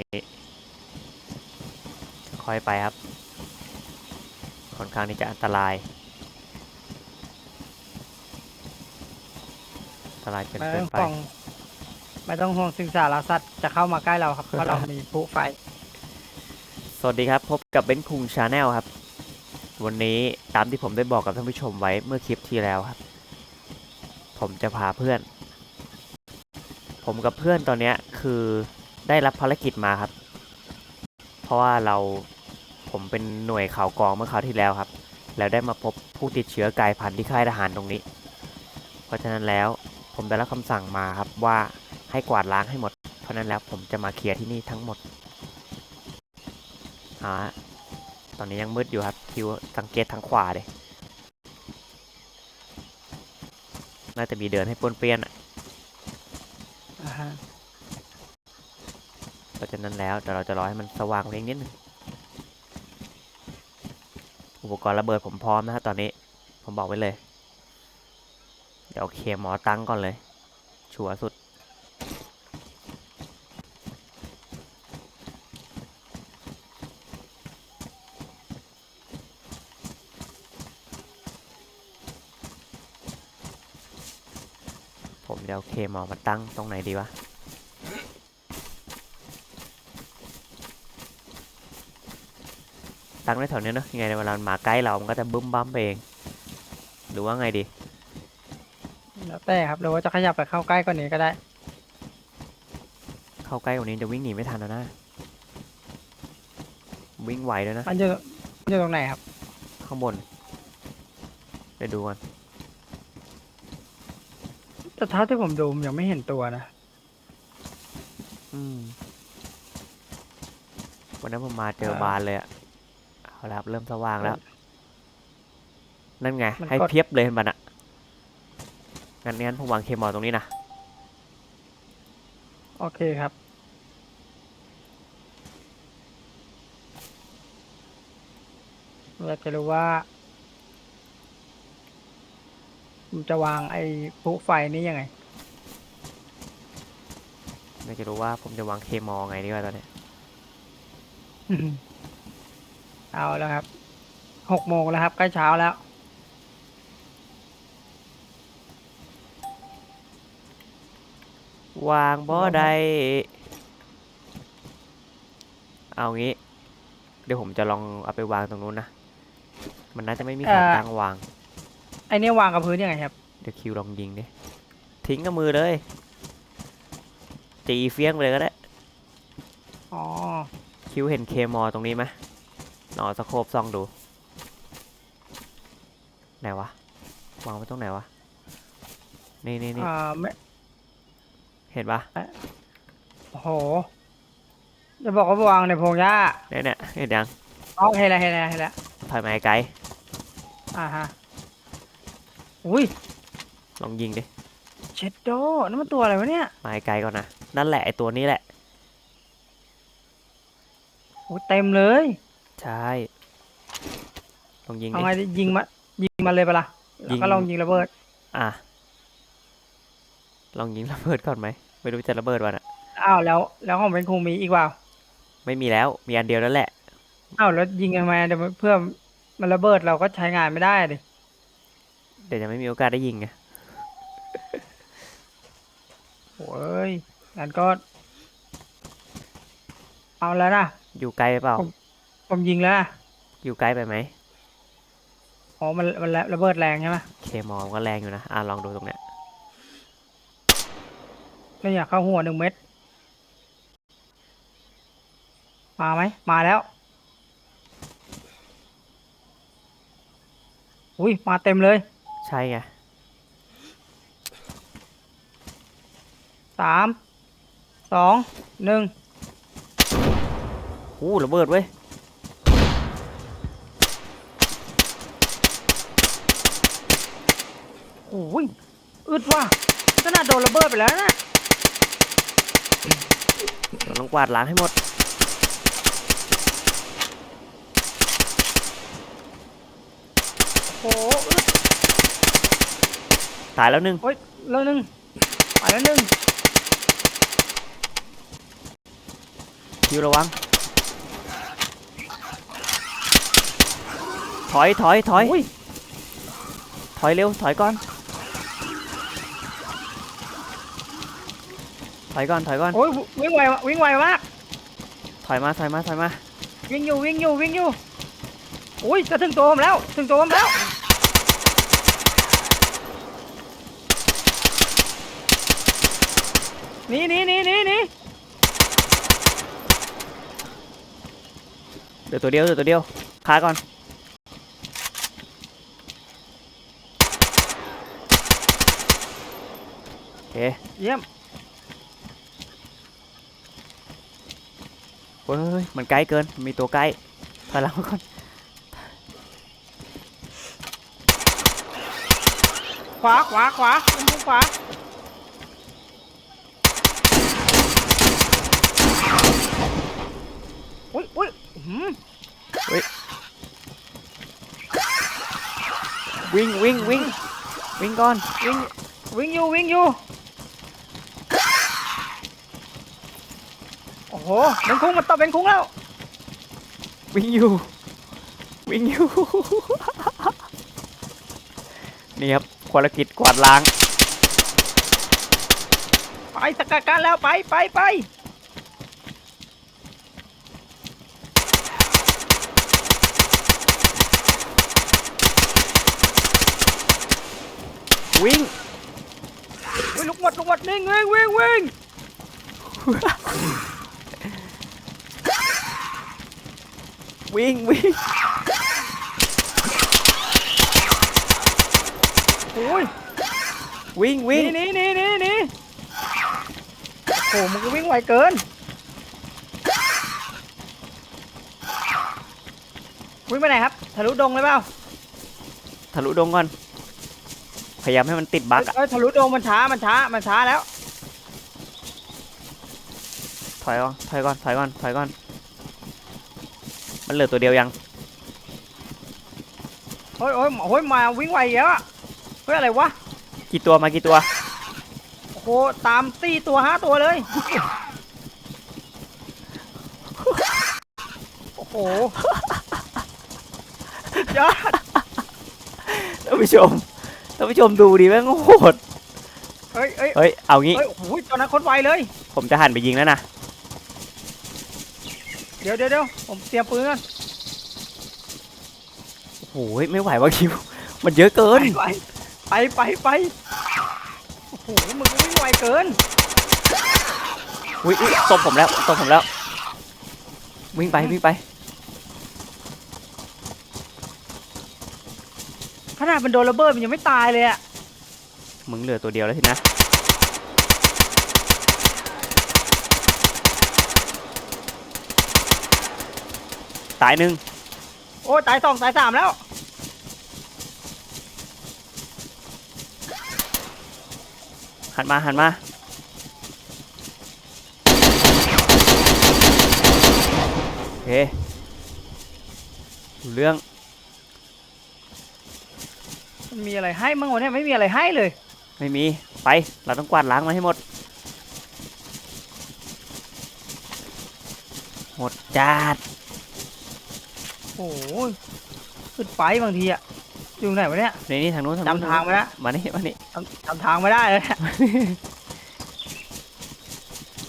นี้ ค่อยไปครับ ค่อนข้างที่จะอันตราย อันตรายจนไม่เกิต้นองไป ห่วงไม่ต้องห่วงสิงสารสัตว์จะเข้ามาใกล้เราครับเพราะเรามีผู้ไฟ สวัสดีครับ พบกับเบนคุงชาแนลครับ วันนี้ตามที่ผมได้บอกกับท่านผู้ชมไว้เมื่อคลิปที่แล้วครับ ผมจะพาเพื่อน ผมกับเพื่อนตอนเนี้ยคือ ได้รับภารกิจมาครับ เพราะว่าเราผมเป็นหน่วยข่าวกรองเมื่อคราวที่แล้วครับ แล้วได้มาพบผู้ติดเชื้อกลายพันธุ์ที่ค่ายทหารตรงนี้ เพราะฉะนั้นแล้วผมได้รับคำสั่งมาครับว่าให้กวาดล้างให้หมด เพราะฉะนั้นแล้วผมจะมาเคลียร์ที่นี่ทั้งหมดอ่าตอนนี้ยังมืดอยู่ครับคิวสังเกตทางขวาเลยน่าจะมีเดินให้ปนเปี้ยนอะ อ่าฮะ เพราะฉะนั้นแล้วเดี๋ยวเราจะรอให้มันสว่างเพียงนิดนึงอุปกรณ์ระเบิดผมพร้อมนะฮะตอนนี้ผมบอกไว้เลย เดี๋ยวเคหมอตั้งก่อนเลย ชัวร์สุด ผมจะเอาเคหมอมาตั้งตรงไหนดีวะ ตั้งไว้แถวเนี้ยเนอะยังไงเวลามันมาใกล้เรา มันก็จะบึ้มบั้มไปเอง หรือว่าไงดี แล้วแต่ครับหรือว่าจะขยับไปเข้าใกล้กว่านี้ก็ได้ เข้าใกล้กว่านี้จะวิ่งหนีไม่ทันแล้วนะ วิ่งไหวด้วยนะ มันอยู่มันอยู่ตรงไหนครับ ข้างบน ไปดูกัน แต่เท่าที่ผมดูมันยังไม่เห็นตัวนะ อืมวันนั้นผมมาเจอเออบานเลยอะ เอาละครับเริ่มสว่างแล้ว นั่นไง มันให้กดเพียบเลยเห็นมันอะงั้นงั้นผมวางเคมอลตรงนี้นะ โอเคครับอยากจะรู้ว่าผมจะวางไอ้ผู้ไฟนี้ยังไง ไม่จะรู้ว่าผมจะวางเคมอลไงดีกว่าตอนเนี้ย เอาแล้วครับหกโมงแล้วครับใกล้เช้าแล้ววางบ่วางบ่ได้ เอางี้ เดี๋ยวผมจะลองเอาไปวางตรงนู้นนะ มันน่าจะไม่มีขาตั้งวาง ไอ้เนี่ยวางกับพื้นยังไงครับ เดี๋ยวคิวลองยิงดิ ทิ้งกับมือเลยจีเฟี้ยงไปเลยก็ได้ อ๋อ คิวเห็นเคมอตรงนี้ไหมห นอสโคบซองดู ไหนวะ วางไว้ตรงไหนวะ นี่นี่นี่อ่าไม่เห็นปะโอ้โห จะบอกว่าวางในพงหญ้าเนี่ยเนี่ยเห็นยังอ๋อเห็นแล้วเห็นแล้วเห็นแล้วถอยมาไกลอ่าฮะ อุ้ย ลองยิงดิ เช็ดโดนั่นมันตัวอะไรวะเนี่ย มาไกลก่อนนะ นั่นแหละไอตัวนี้แหละโอ้เต็มเลย ใช่ลองยิงเอาดิ ไงดิยิงมายิงมาเลยปะล่ะยิแล้วงก็ลองยิงระเบิดอะ ลองยิงระเบิดก่อนไหม ไม่รู้จะระเบิดวันอะอ้าวแล้วแล้วของเป็นคงมีอีกเปล่าไม่มีแล้ว มีอันเดียวแล้วแหละ อ้าวแล้วยิงทำไมเดี๋ยวเพื่อมันระเบิดเราก็ใช้งานไม่ได้ดิเดี๋ยวจะไม่มีโอกาสได้ยิงไง โอ้ยงั้นก็ เอาแล้วนะ อยู่ไกลไปเปล่า ผม ผมยิงแล้วนะอยู่ไกลไปไหมอ๋อมันมันระเบิดแรงใช่ไหมเคมอลก็แรงอยู่นะ อะลองดูตรงเนี้ยไม่อยากเข้าหัวหนึ่งเม็ด มาไหม มาแล้ว อุ้ยมาเต็มเลย ใช่ไงสาม สอง หนึ่ง อู้ระเบิดเว้ย โอ้ยอึดว่ะขนาดโดนระเบิดไปแล้วนะเราต้องกวาดล้างให้หมด โอ้โหอึดตายแล้วหนึ่งโอ้ยแล้วหนึ่งไปแล้วหนึ่งคิวระวัง ถอยถอยถอยอุ้ย ถอยเร็ว ถอยก่อน ถอยก่อนถอยก่อน โอ้ยวิ่งไววิ่งไวมาก ถอยมาถอยมาถอยมา วิ่งอยู่วิ่งอยู่วิ่งอยู่อุ้ยจะถึงตัวผมแล้ว ถึงตัวผมแล้วหนี่นี่นี่นี่นี่เดี๋ยวตัวเดียวเดี๋ยวตัวเดียวคาก่อนโอเคเยี่ยม เฮ้ยเฮ้ยมันใกล้เกิน มีตัวใกล้ถอยหลังมาก่อนขวาขวาขวาขึ้นมุมขวาอุ้ยอุ้ยอื้อหืมวิ่งวิ่งวิ่งวิ่งก่อนวิ่งวิ่งอยู่วิ่งอยู่ โอ้โหเป็นคุ้งมันต่อเป็นคุ้งแล้ว วิ่งอยู่ วิ่งอยู่ นี่ครับภารกิจกวาดล้าง ไปสกัดกันแล้วไปไปไปวิ่งวิ่งลุกหมดลุกหมดนิ่งวิ่งวิ่งวิ่ง วิ่งวิ่งโอ้ยวิ่งหวิ่งนี่นี่นี่นี่นี่โอ้โหมึงก็วิ่งไวเกินวิ่งไปไหนครับทะลุดงเลยเปล่าทะลุดงก่อน พยายามให้มันติดบั๊กอะเอ้ยทะลุดงมันช้ามันช้ามันช้าแล้ว ถอยก่อนถอยก่อนถอยก่อนถอยก่อน มันเหลือตัวเดียวยัง โอ้ยโอ้ยโอ้ยมาวิ่งไวอีกแล้วอะเฮ้ยอะไรวะกี่ตัวมากี่ตัว โอ้โหตามตีตัวห้าตัวเลย โอ้โหยอดท่านผู้ชม ท่านผู้ชมดูดิแม่งโหด เฮ้ยเฮ้ยเฮ้ย เอางี้ เฮ้ยโอ้โหตอนนั้นโคนไวเลย ผมจะหันไปยิงแล้วนะเดี๋ยวเดี๋ยวเดี๋ยวผมเตรียมปืนก่อนโอ้โหไม่ไหวว่ะคิว มันเยอะเกิน ไปไปไปไปโอ้โหมึงก็วิ่งไวเกินอุ้ยอุ้ยตบผมแล้วตบผมแล้ว วิ่งไปวิ่งไป ขนาดมันโดนระเบิดมันยังไม่ตายเลยอะมึงเหลือตัวเดียวแล้วสินะ ตายหนึ่งโอ้ยตายสองตายสามแล้ว หันมาหันมาโอเครู้เรื่องมันมีอะไรให้มั่งวะเนี่ยไม่มีอะไรให้เลย ไม่มีไปเราต้องกวาดล้างมาให้หมด หมดจาด โอ้ยขึ้นไปบางทีอะอยู่ไหนวะเนี่ยในนี่ทางนู้นทางนู้นจำทางไม่ได้มานี่มานี่จำจำทางไม่ได้เลยเนี่ย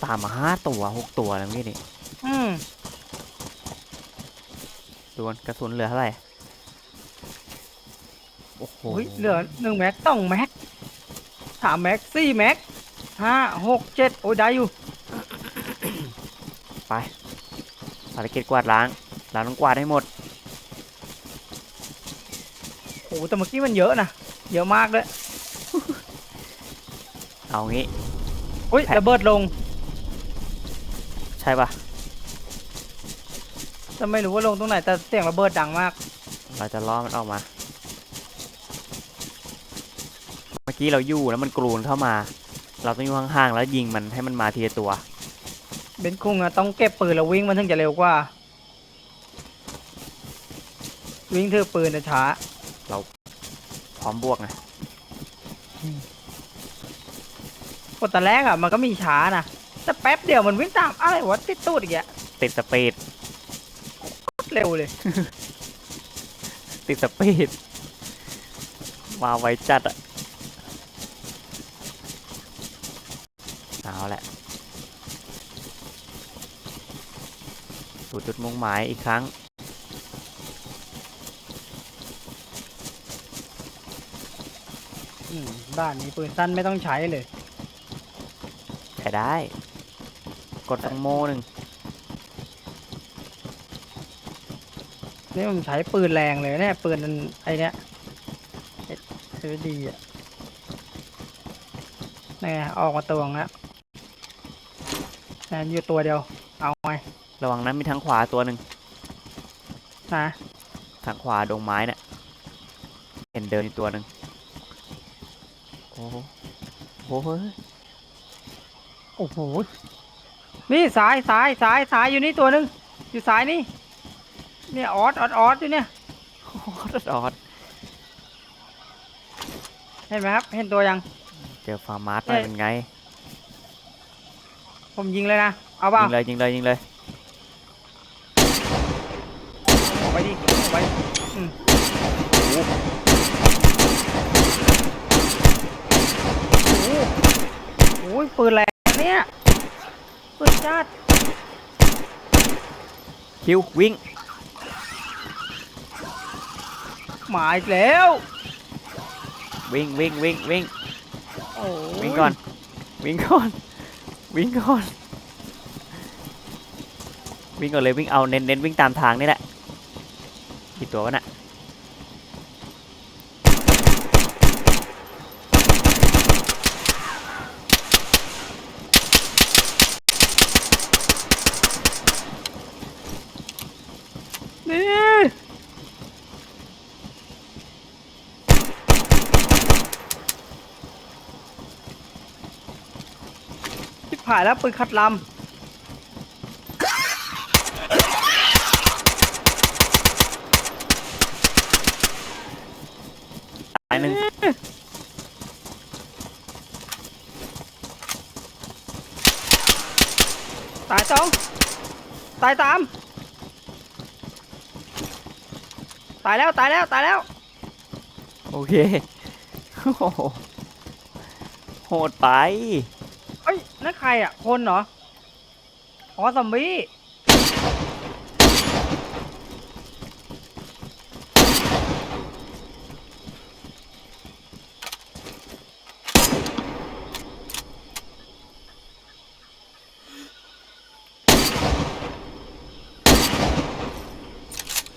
ตามมาห้าตัวหกตัวแล้วเมื่อกี้นี่อืมดวนกระสุนเหลือเท่าไหร่โอ้โหโอ้ยเหลือหนึ่งแม็กต้องแม็กสามแม็กสี่แม็กห้าหกเจ็ดโอ้ยได้อยู่ภารกิจกวาดล้างเราต้องกวาดให้หมด โอ้แต่เมื่อกี้มันเยอะนะเยอะมากเลยเอางี้ อุ้ยแพ็คระเบิดลงใช่ปะจะไม่รู้ว่าลงตรงไหนแต่เสียงระเบิดดังมาก เราจะล่อมันออกมา เมื่อกี้เราอยู่แล้วมันกรูนเข้ามา เราต้องอยู่ห่างๆแล้วยิงมันให้มันมาทีละตัว เบนคุงอะต้องเก็บปืนแล้ววิ่งมันถึงจะเร็วกว่า วิ่งถือปืนจะช้าพ ร้อมบวกนะกดตอนแรกอะมันก็มีช้านะแต่แป๊บเดียวมันวิ่งตามอะไรวะติดตูดอีกอะติดสปีดเร็วเลย ติดสปีดมาไวจัดอะเอาแหละสู่จุดมุ่งหมายอีกครั้ง อืมบ้านนี้ปืนสั้นไม่ต้องใช้เลย ใช้ได้ กดสังโมหนึ่งนี่ผมใช้ปืนแรงเลยเนี่ยปืนอันไอเนี้ยเอดีอะนี่ไงออกมาตัวงแล้วนั่นอยู่ตัวเดียว เอาไงระวังนั้นมีทางขวาตัวหนึ่งนะทางขวาดงไม้เนี่ยเห็นเดินอยู่ตัวหนึ่ง โอ้โหโอ้โหโอ้โห นี่ซ้ายซ้ายซ้ายซ้ายอยู่นี่ตัวหนึ่งอยู่ซ้ายนี่ เนี่ยออสออสออสอยู่เนี่ยโอ้โหออดเห็นไหมครับ เห็นตัวยัง เจอฟาร์มาร์สไปเอ้ยเป็นไง ผมยิงเลยนะ เอาเปล่ายิงเลยยิงเลยยิงเลย เอาไปดิเอาไปอืมโอ้โหโอ้ยปืนแรงเนี่ยปืน จัดคิววิ่งมาอีกแล้ว วิ่งวิ่งวิ่งวิ่งโอ้ยวิ่งก่อน วิ่งก่อน วิ่งก่อน วิ่งก่อนเลยวิ่งเอาเน้นเน้นวิ่งตามทางนี่แหละกี่ตัววะน่ะ นี่ ทิพายแล้วปืนขัดลตายหนึ่งำตายสองตายสามตายแล้วตายแล้วตายแล้ว โอเคโอ้โหโหดไปเอ้ยนั่นใค รอะ คนเหรอ อ๋อซอมบี้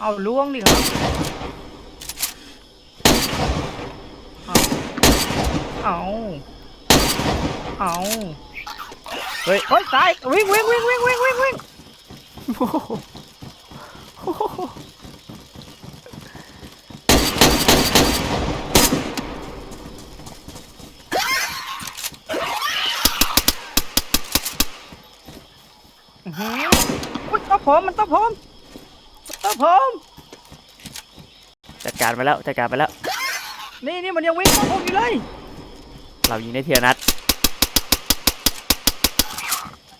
เอาล่วงดิครับเอา เอา เฮ้ยเฮ้ยตายวิ่งวิ่งวิ่งวิ่งวิ่งวิ่งวิ่งโอ้โหโอ้โหอื้อหืออุ้ยต้องผมมันต้องผมต้องผมจัดการไปแล้วจัดการไปแล้ว นี่นี่มันยังวิ่งต้องผมอยู่เลย เรายิงได้เทียนัด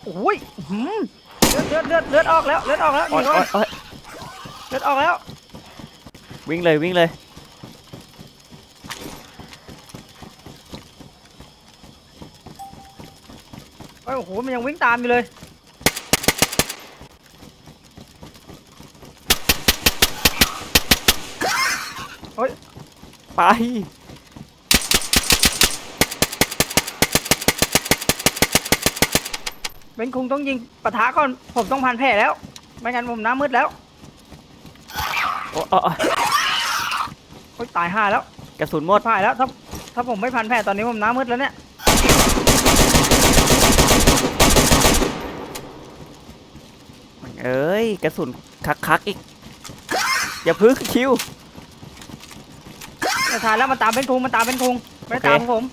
โอ้ยอื้อหือเลือดเลือดเลือดเลือดออกแล้วเลือดออกแล้วโอ๊นี่ยก่อโอ๊นยโอ๊ยเลือดออกแล้ววิ่งเลยวิ่งเลยโอ้ยโอ้โหมันยังวิ่งตามอยู่เลยไป เบนคุงต้องยิงปะทะก่อน ผมต้องพันแผลแล้ว ไม่งั้นผมหน้ามืดแล้ว โอ้โอ้โอ้โอ้ยตายห่าแล้วกระสุนหมด ผ่ายแล้วถ้าถ้าผมไม่พันแผลตอนนี้ผมหน้ามืดแล้วเนี่ย เอ้ย กระสุนคักคักๆอีก อย่าพึ่งคิว จะทายแล้วมันตามเป็นคุงมันตามเป็นคุงไม่ตามโอเค ผม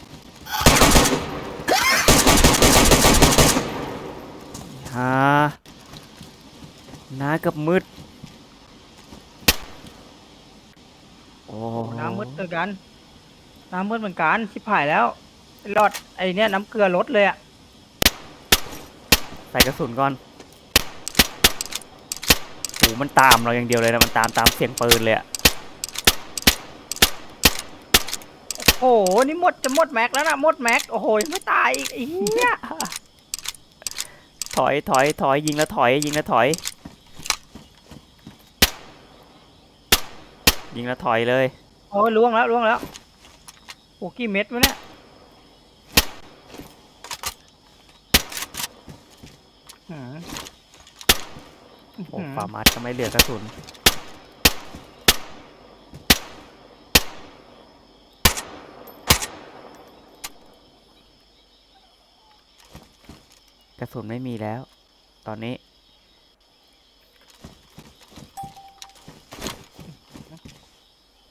ฮ่าหน้ากับมืดโอ้โอ้น้ำมืดเหมือนกัน น้ำมืดเหมือนกันชิบหายแล้วหลอดไอเนี้ยน้ำเกลือลดเลยอะใส่กระสุนก่อนมันตามเราอย่างเดียวเลยนะ มันตามตามเสียงปืนเลยอะโอ้โห นี่หมดจะหมดแม็กแล้วนะหมดแม็ก โอ้โหยังไม่ตายอีกไอ้เหี้ย ถอยถอยถอยยิงแล้วถอยยิงแล้วถอย ยิงแล้วถอยเลยโอ้ยล่วงแล้วล่วงแล้วโอ้กี่เม็ดวะเนี่ยอืมโอ้ฟาร์มัสก็ไม่เหลือกระสุน กระสุนไม่มีแล้ว ตอนนี้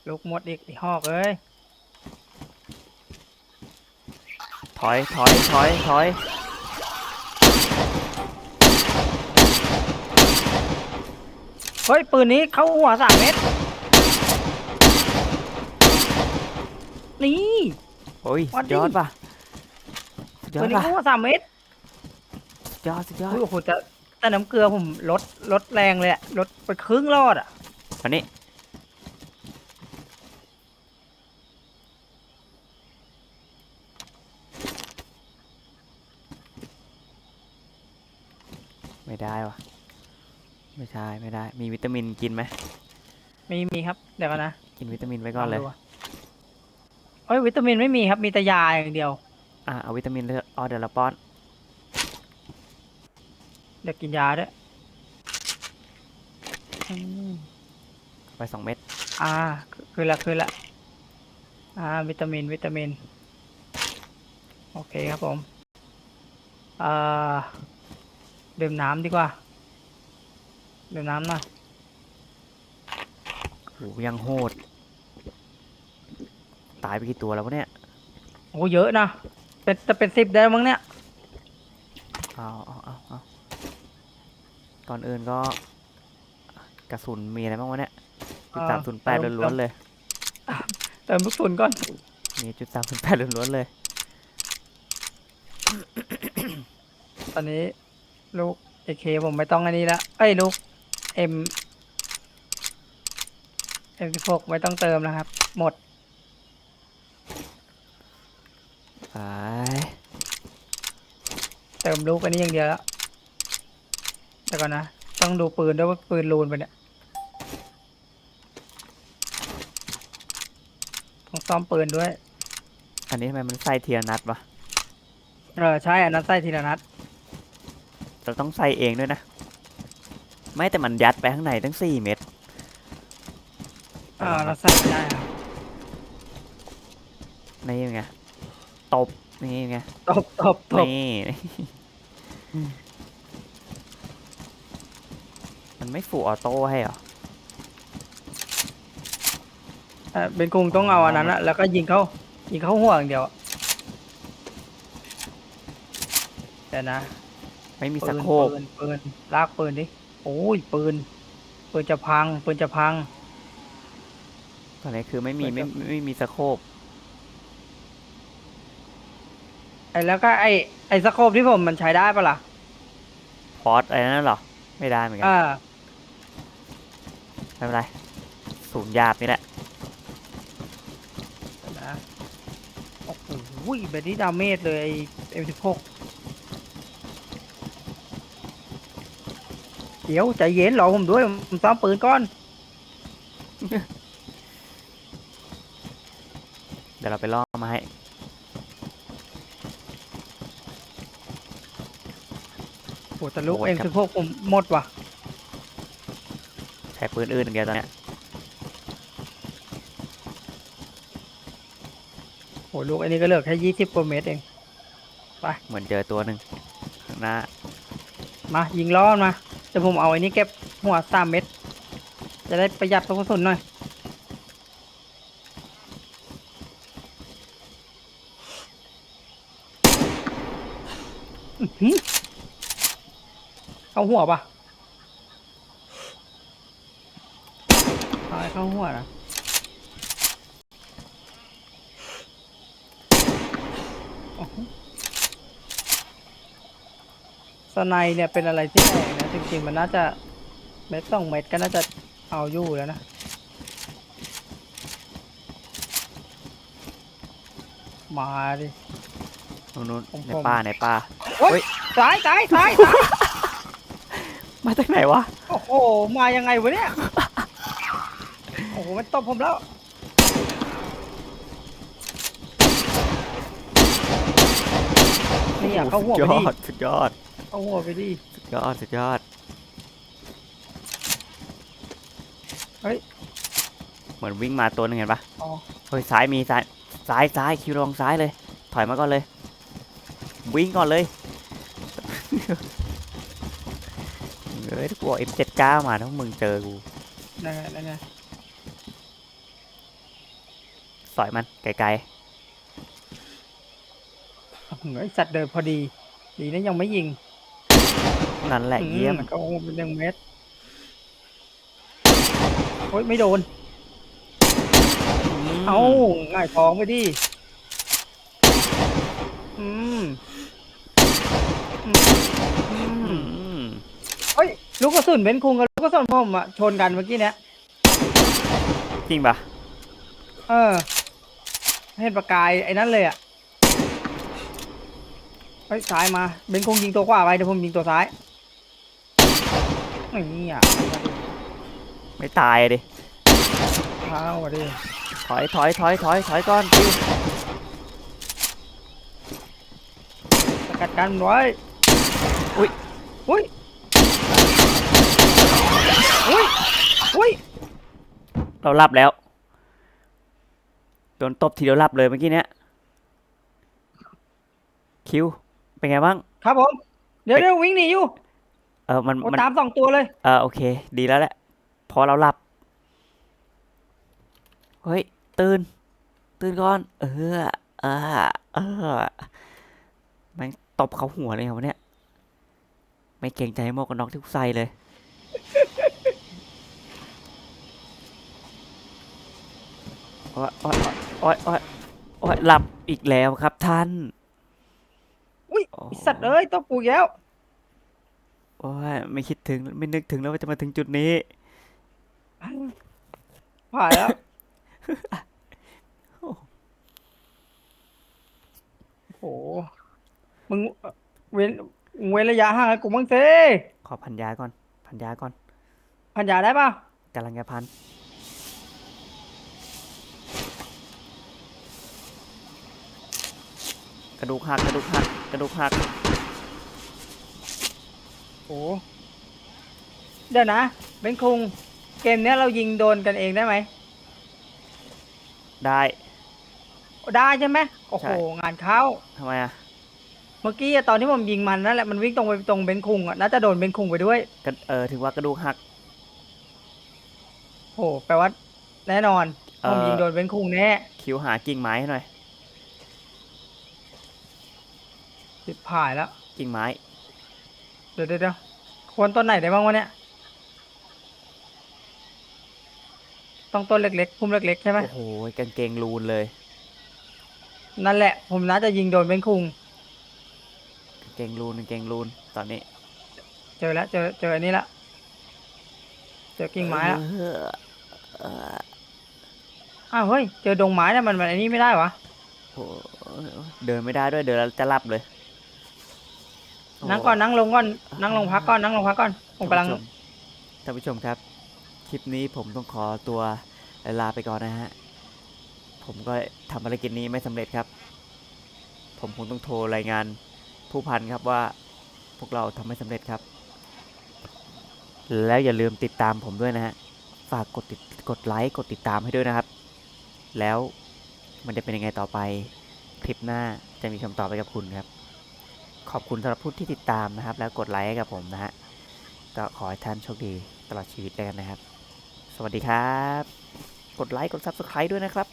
ลูกหมดอีกไอ้หอกเอ้ย ถอย ถอย ถอย ถอย เฮ้ย ปืนนี้เข้าหัวสามเม็ด นี่ โอ้ยวัสุดดดิยอดป่ะสุดยอปืดนนี้ป่ะ เข้าหัวสามเม็ดสุด ยอดสุดยอดอุ้ยโอ้โหแต่แต่น้ำเกลือผมลดลดแรงเลยอะลดไปครึ่งรอดอะอันนี้ไม่ได้ว่ะไม่ใช่ไม่ได้ มีวิตามินกินไหมมีมีครับ เดี๋ยวกันนะกินวิตามินไว้ก่อนเลยงดูะเอ้ยวิตามินไม่มีครับมีแต่ยาอย่างเดียว อะเอาวิตามินเลยอ๋อเดี๋ยวเราป้อน เดี๋ยวกินยาด้วยไปสองเม็ดอ่าคือคือละคือละอ่า วิตามิน วิตามิน โอเคครับผมอ่าดื่มน้ำดีกว่าดื่มน้ำหน่อยโหยังโหด ตายไปกี่ตัวแล้ววะเนี่ยโอ้เยอะนะเป็นจะเป็นสิบได้มั้งเนี่ย เอาเอาเอาเอา ก่อนอื่นก็กระสุนมีอะไรบ้างวะเนี่ยจุดอ่าสามศูนย์แปดเติมล้วนๆเลยเติมลูกสุนก่อนมีจุดสามศูนย์แปดล้วนๆเลย ตอนนี้ลูกเอเคผมไม่ต้องอันนี้ละเอ้ยลูกเอ็มเอ็มสิบหกไม่ต้องเติมแล้วครับ หมดไปเติมลูกอันนี้อย่างเดียวแล้ว แต่ก่อนนะ ต้องดูปืนด้วยว่าปืนรูนไปเนี่ยต้องซ้อมปืนด้วย อันนี้ทำไมมันใส่เทียนัดวะ เออ ใช่อันนั้นใส่ทีละนัด เราต้องใส่เองด้วยนะ ไม่แต่มันยัดไปข้างในตั้งสี่เม็ดเออเราใส่ไม่ได้ครับนี่ไง ตบ นี่ไง ตบตบตบนี่ มันไม่ฟูออโต้ให้เหรอเออเป็นกรุงต้องเอาอันนั้นอะแล้วก็ยิงเข้ายิงเข้าหัวอย่างเดียวอะเดี๋ยวนะไม่มีปืสนโคปปืนปืนลากปืนดิโอ้ยปืนปืนจะพังปืนจะพัง ตอนนี้คือไม่มีเหมืไม่อนกับไม่ไม่มีสโคปไอ้แล้วก็ไอ้ไอ้สโคปที่ผมมันใช้ได้ปะล่ะ พอร์ตอะไรนั่นเหรอ ไม่ได้เหมือนกัน อ่า ไม่เป็นไรศูนย์หยาบนี่แหละเดี๋ยวนะโอ้โหแบบนี้ดาเมจเลยไอ้เอ็มสิบหกเดี๋ยวใจเย็นรอผมด้วย ผมซ้อมปืนก่อน เดี๋ยวเราไปล่อมาให้โอ้แต่ลูกโหดเอ็มครัสิบบหกผมหมดว่ะ ใช้ปืนอื่นอย่างเดียวตอนเนี้ยโอ้ลูกอันนี้ก็เหลือแค่ยี่สิบกว่าเมตรเองเหมือนเจอตัวหนึ่งข้างหน้ามายิงล้อนมาเดี๋ยวผมเอาไอ้นี้เก็บหัวสามเม็ดจะได้ประหยัดกระสุนหน่อยอื้อหือเข้าหัวปะตายเข้า หัวนะโอ้โหสไนเนี่ยเป็นอะไรที่แรงนะ จริงๆ มันน่าจะเม็ดสองเม็ดก็น่าจะเอาอยู่แล้วนะมาดินู่นนู่นผมในผมป่าในป่าโอ๊ยเฮ้ยซ้ายซ้ายซ้ายซ้าย มาจากไหนวะ โอ้โห มายังไงวะเนี่ยโอ้โหมันตบผมแล้ว นี่อะเข้าหัวสุไปดยดิอดสุดยอดเข้าหัวไปดิ สุดยอดสุดยอดเฮ้ย เหมือนวิ่งมาตัวหนึงเห็นปะอ๋อ เฮ้ยซ้ายมีซ้ายซ้ายซ้ายคิวลองซ้ายเลย ถอยมาก่อนเลย วิ่งก่อนเลยเฮ้ยกูเอ็มเจ็ดเก้ามาถ้ามึงเจอกู นั่นไงนั่นไง สอยมันไกลไอสัตว์เดินพอดี ดีนะยังไม่ยิงๆนั่นแหละเยี่ยมอืก็โอ้เป็นหนึ่งเม็ดโอ๊ยไม่โดน ม เอ้าง่ายท้องไปดิ อืม อืมอือืมมเฮ้ย ลูกกระสุนเบนคุงกับลูกกระสุนผมอะชนกันเมื่อกี้เนี้ย จริงปะเออ เห็นประกายไอ้นั่นเลยอะเฮ้ยซ้ายมาเบนคงยิงตัวขวาไปเดี๋ยวผมยิงตัวซ้ายนี่อะไม่ตายอะดิเท้าอะดิถอยถอยถอยถอยถอยก่อนคิวสกัดกันไว้อุ๊ยอุ้ยอุ้ยอุ้ยเราหลับแล้ว โดนตบทีเดียวหลับเลยเมื่อกี้เนี้ย คิว เป็นไงบ้าง ครับผม เดี๋ยวเดี๋ยววิ่งหนีอยู่ เออมันโอ้มันตามสองตัวเลย เออโอเค ดีแล้วแหละ พอเราหลับ เฮ้ย ตื่น ตื่นก่อน เออ เออ เออแมันตบเขาหัวเลยครับวันเนี้ยไม่เกรงใจหมวกกันน็อกที่กูใส่เลย โอ้ยโอ้ยโอ้ย โอ้ยโอ้ยหลับอีกแล้วครับท่าน อุ้ยโอ้ไอ้สัตว์เอ้ยตบกูอีกแล้ว โอ้ยไม่คิดถึงไม่นึกถึงแล้วว่าจะมาถึงจุดนี้ ผ่านแล้ว โอ้โห มึงเว้นมึงเว้นระยะห่างให้กูบ้างสิขอพันยาก่อน พันยาก่อน พันยาได้ป่ะกำลังจะพัน กระดูกหักกระดูกหักกระดูกหักโอ้เดี๋ยวนะเบนคุงเกมเนี้ยเรายิงโดนกันเองได้ไหมได้ ได้ใช่ไหมโอ้โห ใช่ งานเข้า ทำไมอะเมื่อกี้อะตอนที่ผมยิงมันนั่นแหละมันวิ่งตรงไปตรงเบนคุงอะน่าจะโดนเบนคุงไปด้วยกระเออถือว่ากระดูกหัก โอ้โหแปลว่าแน่นอนเอ่ผมอยิงโดนเบนคุงแน่คิวหากิ่งไม้ให้หน่อย สิบผายแล้ว กิ่งไม้เดี๋ยวเดี๋ยวเดี๋ยวควรต้นไหนได้บ้างวะเนี่ย ต้องต้นเล็กๆ พุ่มเล็กๆ ใช่ไหมโอ้โหกางเกงรูนเลย นั่นแหละ ผมน่าจะยิงโดนเบนคุงกางเกงรูนกางเกงรูน ตอนนี้ เจอแล้ว เจอ เจออันนี้ละ เจอกิ่งไม้ละเออเอออ้าวเฮ้ย เจอดงไม้เนี่ยมันมันอันนี้ไม่ได้วะโอ้ยเดินไม่ได้ด้วย เดินแล้วจะหลับเลย นั่งก่อนนั่งลงก่อนนั่งลงพักก่อนนั่งลงพักก่อนผมกำลังท่านผู้ชมครับ คลิปนี้ผมต้องขอตัวลาไปก่อนนะฮะ ผมก็ทำภารกิจนี้ไม่สำเร็จครับ ผมคงต้องโทรรายงานผู้พันครับว่าพวกเราทำไม่สำเร็จครับ แล้วอย่าลืมติดตามผมด้วยนะฮะ ฝากกดติดกดไลค์กดติดตามให้ด้วยนะครับ แล้วมันจะเป็นยังไงต่อไป คลิปหน้าจะมีคำตอบไปกับคุณครับ ขอบคุณสำหรับผู้ที่ติดตามนะครับ แล้วกดไลค์ให้กับผมนะฮะก็ขอให้ท่านโชคดีตลอดชีวิตเลยกันนะครับ สวัสดีครับ กดไลค์กด Subscribe ด้วยนะครับ